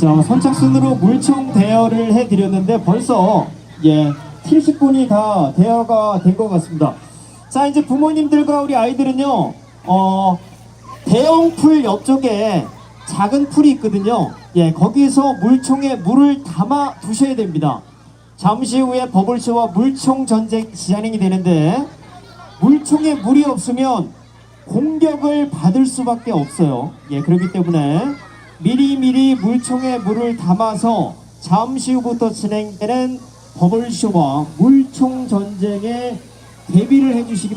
자, 선착순으로 물총 대여를 해드렸는데 벌써 예 70분이 다 대여가 된 것 같습니다. 자, 이제 부모님들과 우리 아이들은요, 어 대형 풀 옆쪽에 작은 풀이 있거든요. 예, 거기서 물총에 물을 담아 두셔야 됩니다. 잠시 후에 버블쇼와 물총 전쟁 진행이 되는데 물총에 물이 없으면 공격을 받을 수밖에 없어요. 예, 그렇기 때문에 미리미리 물총에 물을 담아서 잠시 후부터 진행되는 버블쇼와 물총 전쟁에 대비를 해주시기 바랍니다.